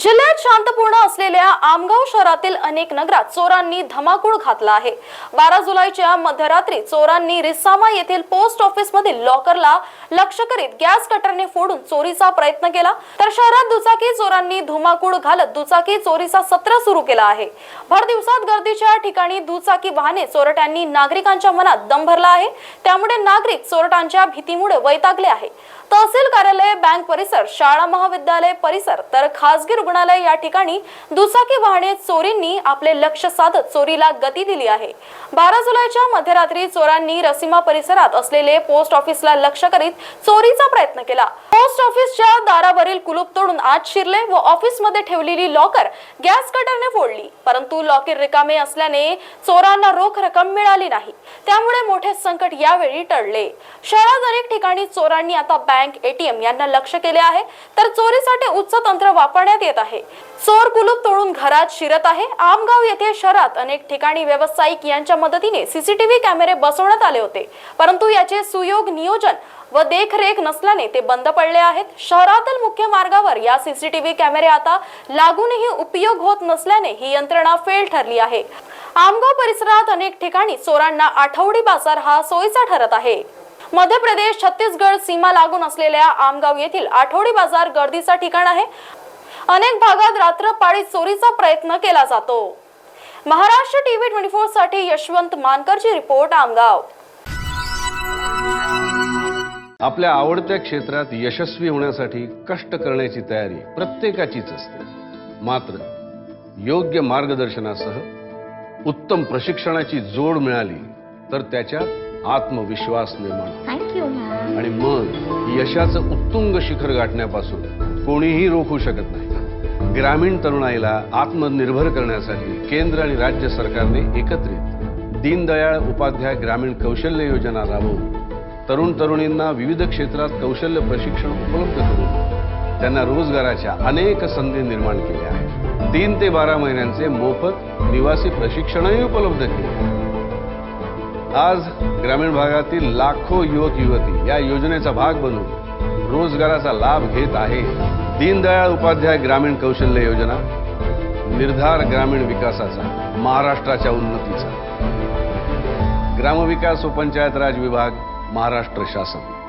जिल्ह्यात शांतपूर्ण असलेल्या आमगाव शहरातील अनेक नगरात चोरांनी धमाकूळ घातला आहे. बारा जुलैच्या मध्यरात्री चोरांनी रिसामा येथील पोस्ट ऑफिस मधील लॉकरला लक्ष करीत गॅस कटरने फोडून चोरीचा प्रयत्न केला. तर शहरात दुचाकी चोरांनी धुमाकूळ घालत दुचाकी चोरीचा सत्र सुरू केला आहे. भर दिवसात गर्दीच्या ठिकाणी दुचाकी वाहने चोरट्यांनी नागरिकांच्या मनात दम भरला आहे. त्यामुळे नागरिक चोरटांच्या भीतीमुळे वैतागले आहे. तहसील कार्यालय बँक परिसर शाळा महाविद्यालय परिसर तर खासगी रुग्णालय या ठिकाणी दुचाकी वाहने चोरींनी आपले लक्ष साधत चोरीला गती दिली आहे. बारा जुलैच्या मध्यरात्री चोरांनी रसिमा परिसरात असलेले पोस्ट ऑफिसला लक्ष करीत चोरीचा प्रयत्न केला. पोस्ट ऑफिसच्या दारावरील कुलूप तोडून आत शिरले व ऑफिसमध्ये ठेवलेली लॉकर गॅस कटरने फोडली. परंतु लॉकर रिकामे असल्याने चोरांना रोख रक्कम मिळाली नाही. त्यामुळे मोठे संकट यावेळी टळले. शहरात अनेक ठिकाणी चोरांनी आता बँक एटीएम यांना लक्ष केले आहे. तर चोरीसाठी उच्च तंत्र वापरण्यात येत आहे. चोर कुलूप तोडून घरात शिरत आहे. आमगाव येथे शहरात अनेक ठिकाणी व्यावसायिक यांच्या मदतीने सीसीटीव्ही कॅमेरे बसवण्यात आले होते. परंतु याचे सुयोग नियोजन व देखरेख नसल्याने ते बंद पडले आहेत. शहरातील मुख्य मार्गावर या सीसीटीव्ही कॅमेरे आता लागूनही उपयोग होत नसल्याने ही यंत्रणा फेल ठरली आहे. आमगाव परिसरात अनेक ठिकाणी चोरांना आठवडी बाजार हा सोयीचा ठरत आहे. मध्य प्रदेश छत्तीसगड सीमा लागून असलेल्या आमगाव येथील आठवडी बाजार गर्दीचा ठिकाण आहे. अनेक भागात रात्रपाळी चोरीचा प्रयत्न केला जातो. महाराष्ट्र टीव्ही ट्वेंटी फोरसाठी यशवंत मानकरची रिपोर्ट आमगाव. आपल्या आवडत्या क्षेत्रात यशस्वी होण्यासाठी कष्ट करण्याची तयारी प्रत्येकाचीच असते. मात्र योग्य मार्गदर्शनासह उत्तम प्रशिक्षणाची जोड मिळाली तर त्याच्यात आत्मविश्वास निर्माण. थँक्यू आणि मग यशाचं उत्तुंग शिखर गाठण्यापासून कोणीही रोखू शकत नाही ग्रामीण तरुणाईला आत्मनिर्भर करण्यासाठी केंद्र आणि राज्य सरकारने एकत्रित दीनदयाळ उपाध्याय ग्रामीण कौशल्य योजना राबवून तरुण तरुणींना विविध क्षेत्रात कौशल्य प्रशिक्षण उपलब्ध करून त्यांना रोजगाराच्या अनेक संधी निर्माण केल्या आहेत तीन ते बारा महिन्यांचे मोफत निवासी प्रशिक्षणही उपलब्ध केले आहे. आज ग्रामीण भागातील लाखो युवक युवती या योजनेचा भाग बनून रोजगाराचा लाभ घेत आहे. दीनदयाळ उपाध्याय ग्रामीण कौशल्य योजना निर्धार ग्रामीण विकासाचा महाराष्ट्राच्या उन्नतीचा. ग्रामविकास व पंचायत राज विभाग महाराष्ट्र शासन.